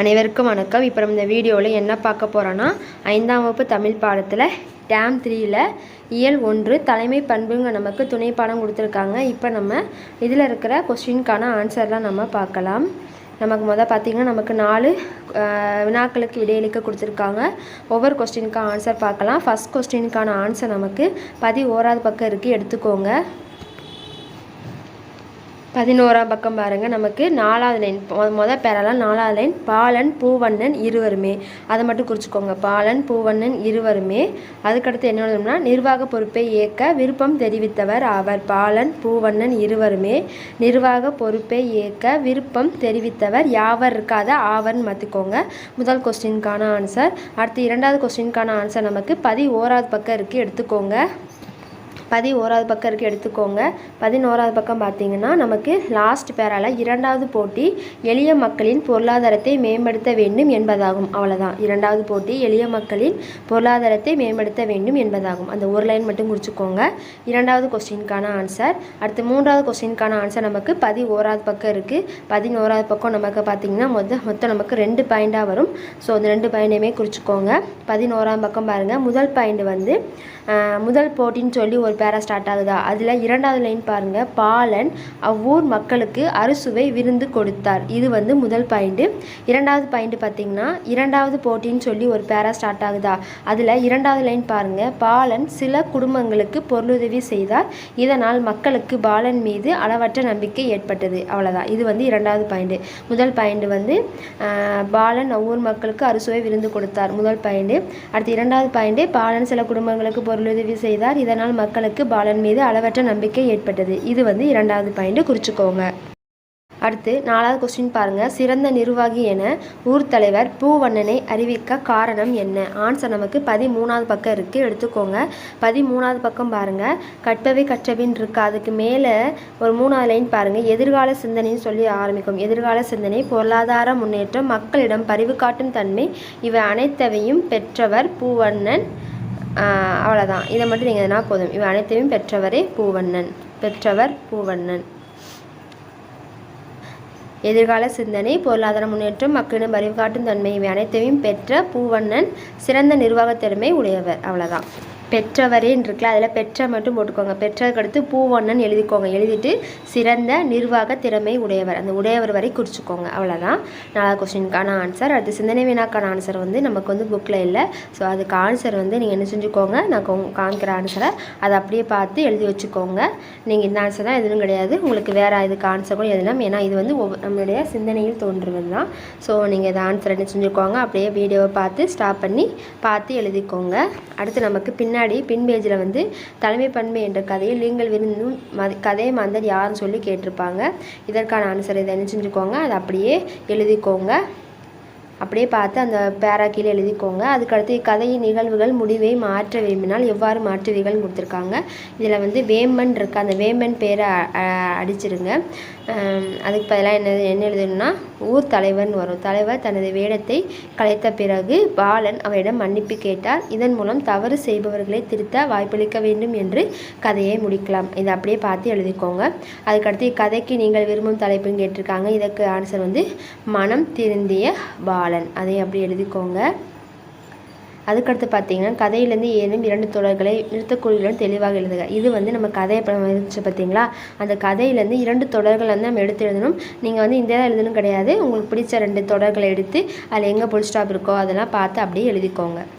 அனைவருக்கும் வணக்கம். இப்போ நம்ம இந்த வீடியோவில் என்ன பார்க்க போகிறோன்னா ஐந்தாம் வகுப்பு தமிழ் பாடத்தில் டேம் த்ரீயில் இயல் ஒன்று தலைமை பண்புங்க நமக்கு துணை பாடம் கொடுத்துருக்காங்க. இப்போ நம்ம இதில் இருக்கிற கொஸ்டினுக்கான ஆன்சர்லாம் நம்ம பார்க்கலாம். நமக்கு முதல் பார்த்திங்கன்னா நமக்கு நாலு வினாக்களுக்கு விடையளிக்க கொடுத்துருக்காங்க. ஒவ்வொரு கொஸ்டினுக்கும் ஆன்சர் பார்க்கலாம். ஃபஸ்ட் கொஸ்டினுக்கான ஆன்சர் நமக்கு பதி ஓராது பக்கம் இருக்குது எடுத்துக்கோங்க. பதினோராம் பக்கம் பாருங்கள் நமக்கு நாலாவது லைன் மொதல் பேரெல்லாம் நாலாவது லைன் பாலன் பூவண்ணன் இருவருமே. அதை மட்டும் குறிச்சிக்கோங்க. பாலன் பூவண்ணன் இருவருமே. அதுக்கடுத்து என்ன எழுதணும்னா நிர்வாக பொறுப்பை ஏற்க விருப்பம் தெரிவித்தவர் ஆவர். பாலன் பூவண்ணன் இருவருமே. நிர்வாக பொறுப்பை ஏற்க விருப்பம் தெரிவித்தவர் யாவர் இருக்காத ஆவர்னு மாற்றிக்கோங்க முதல் கொஸ்டினுக்கான ஆன்சர் அடுத்து இரண்டாவது கொஸ்டினுக்கான ஆன்சர் நமக்கு பதி ஓராவது பக்கம் இருக்குது எடுத்துக்கோங்க. பதினோராவது ஓராவது பக்கம் இருக்குது எடுத்துக்கோங்க. பதினோராவது பக்கம் பார்த்தீங்கன்னா நமக்கு லாஸ்ட் பேரால இரண்டாவது போட்டி எளிய மக்களின் பொருளாதாரத்தை மேம்படுத்த வேண்டும் என்பதாகும். அவ்வளோதான் இரண்டாவது போட்டி எளிய மக்களின் பொருளாதாரத்தை மேம்படுத்த வேண்டும் என்பதாகும். அந்த ஒரு லைன் மட்டும் குறிச்சுக்கோங்க இரண்டாவது கொஸ்டினுக்கான ஆன்சர் அடுத்து மூன்றாவது கொஸ்டினுக்கான ஆன்சர் நமக்கு பதி ஓராவது பக்கம் இருக்குது பதினோராவது பக்கம் நமக்கு பார்த்தீங்கன்னா மொத்த மொத்தம் நமக்கு ரெண்டு பாயிண்டாக வரும். ஸோ அந்த ரெண்டு பாயிண்டையுமே குறிச்சிக்கோங்க. பதினோராம் பக்கம் பாருங்கள் முதல் பாயிண்ட் வந்து முதல் போட்டின்னு சொல்லி ஒரு பேரா ஸ்டார்ட் ஆகுதா? அதில் இரண்டாவது லைன் பாருங்கள் பாலன் அவ்வூர் மக்களுக்கு அறுசுவை விருந்து கொடுத்தார். இது வந்து முதல் பாயிண்ட்டு இரண்டாவது பாயிண்ட் பார்த்தீங்கன்னா இரண்டாவது போட்டின்னு சொல்லி ஒரு பேரா ஸ்டார்ட் ஆகுதா? அதில் இரண்டாவது லைன் பாருங்கள் பாலன் சில குடும்பங்களுக்கு பொருளுதவி செய்தார். இதனால் மக்களுக்கு பாலன் மீது அளவற்ற நம்பிக்கை ஏற்பட்டது. அவ்வளோதான் இது வந்து இரண்டாவது பாயிண்ட் முதல் பாயிண்ட் வந்து பாலன் அவ்வூர் மக்களுக்கு அறுசுவை விருந்து கொடுத்தார். முதல் பாயிண்ட் அடுத்து இரண்டாவது பாயிண்ட் பாலன் சில குடும்பங்களுக்கு பொருளுதவி செய்தார். இதனால் மக்கள் மக்களுக்கு பாலன் மீது அளவற்ற நம்பிக்கை ஏற்பட்டது. இது வந்து இரண்டாவது பாயிண்ட். குறிச்சுக்கோங்க. அடுத்து நாலாவது கொஸ்டின் பாருங்க. சிறந்த நிர்வாகி என ஊர் தலைவர் பூவண்ணனை அறிவிக்க காரணம் என்ன? ஆன்சர் நமக்கு பதிமூணாவது பக்கம் இருக்கு. எடுத்துக்கோங்க. பதிமூணாவது பக்கம் பாருங்க. கற்பவை கற்றபின் இருக்கு. அதுக்கு மேலே ஒரு மூணாவது லைன் பாருங்க. எதிர்கால சிந்தனைன்னு சொல்லி ஆரம்பிக்கும். எதிர்கால சிந்தனை பொருளாதார முன்னேற்றம் மக்களிடம் பரிவு காட்டும் தன்மை இவை அனைத்தவையும் பெற்றவர் பூவண்ணன் அவ்வளோதான் இதை மட்டும் நீங்கள் எதனா போதும். இவை அனைத்தையும் பெற்றவரே பூவண்ணன். பெற்றவர் பூவண்ணன். எதிர்கால சிந்தனை பொருளாதார முன்னேற்றம் மக்களிடம் அறிவு காட்டும் தன்மை இவை அனைத்தையும் பெற்ற பூவண்ணன் சிறந்த நிர்வாகத் திறமை உடையவர். அவ்வளோதான் பெற்றவரேன்னு இருக்குல்ல அதில் பெற்ற மட்டும் போட்டுக்கோங்க. பெற்றதுக்கு அடுத்து பூவண்ணன் எழுதிக்கோங்க. எழுதிட்டு சிறந்த நிர்வாக திறமை உடையவர். அந்த உடையவர் வரை குறிச்சிக்கோங்க. அவ்வளோதான் நாலாவது கொஸ்டினுக்கான ஆன்சர் அடுத்து சிந்தனை வினாக்கான ஆன்சர் வந்து நமக்கு வந்து புக்கில் இல்லை. ஸோ அதுக்கு ஆன்சர் வந்து நீங்கள் என்ன செஞ்சுக்கோங்க நான் காமிக்கிற ஆன்சரை அதை அப்படியே பார்த்து எழுதி வச்சுக்கோங்க. நீங்கள் இந்த ஆன்சர் தான் எதுவும் கிடையாது. உங்களுக்கு வேறு இதுக்கு ஆன்சர் கூட எழுதலாம். ஏன்னா இது வந்து ஒவ்வொரு நம்மளுடைய சிந்தனையில் தோன்றுவது தான். ஸோ நீங்கள் இந்த ஆன்சர் என்ன செஞ்சுக்கோங்க அப்படியே வீடியோவை பார்த்து ஸ்டாப் பண்ணி பார்த்து எழுதிக்கோங்க. அடுத்து நமக்கு பின்னாடி பின் பேஜில் வந்து தலைமை பன்மை என்ற கதையில் நீங்கள் விருந்தும் மத கதை மாந்தர் யாருன்னு சொல்லி கேட்டிருப்பாங்க. இதற்கான ஆன்சர் இதை என்ன செஞ்சுக்கோங்க அதை அப்படியே எழுதிக்கோங்க. அப்படியே பார்த்து அந்த பேரா கீழே எழுதிக்கோங்க. அதுக்கடுத்து கதையின் நிகழ்வுகள் முடிவை மாற்ற விரும்பினால் எவ்வாறு மாற்றுவீர்கள் கொடுத்துருக்காங்க. இதில் வந்து வேம்பன் இருக்கு. அந்த வேம்பன் பேரை அடிச்சிருங்க. அதுக்கு பதிலாக என்ன என்ன எழுதணும்னா ஊர் தலைவர்னு வரும். தலைவர் தனது வேடத்தை கலைத்த பிறகு பாலன் அவரிடம் மன்னிப்பு கேட்டார். இதன் மூலம் தவறு செய்பவர்களை திருத்த வாய்ப்பளிக்க வேண்டும் என்று கதையை முடிக்கலாம். இதை அப்படியே பார்த்து எழுதிக்கோங்க. அதுக்கடுத்து கதைக்கு நீங்கள் விரும்பும் தலைப்புன்னு கேட்டிருக்காங்க. இதற்கு ஆன்சர் வந்து மனம் திருந்திய பாலன். அதை அப்படி எழுதிக்கோங்க. அதுக்கடுத்து பார்த்தீங்கன்னா கதையிலேருந்து ஏனும் இரண்டு தொடர்களை நிறுத்தக்குறிகளுடன் தெளிவாக எழுதுக. இது வந்து நம்ம கதையை இப்போ இருந்துச்சு பார்த்தீங்களா அந்த கதையிலேருந்து இரண்டு தொடர்கள் வந்து நம்ம எடுத்து எழுதணும். நீங்கள் வந்து இந்த எழுதணும் கிடையாது. உங்களுக்கு பிடிச்ச ரெண்டு தொடர்களை எடுத்து அதில் எங்கே புல் ஸ்டாப் இருக்கோ அதெல்லாம் பார்த்து அப்படியே எழுதிக்கோங்க.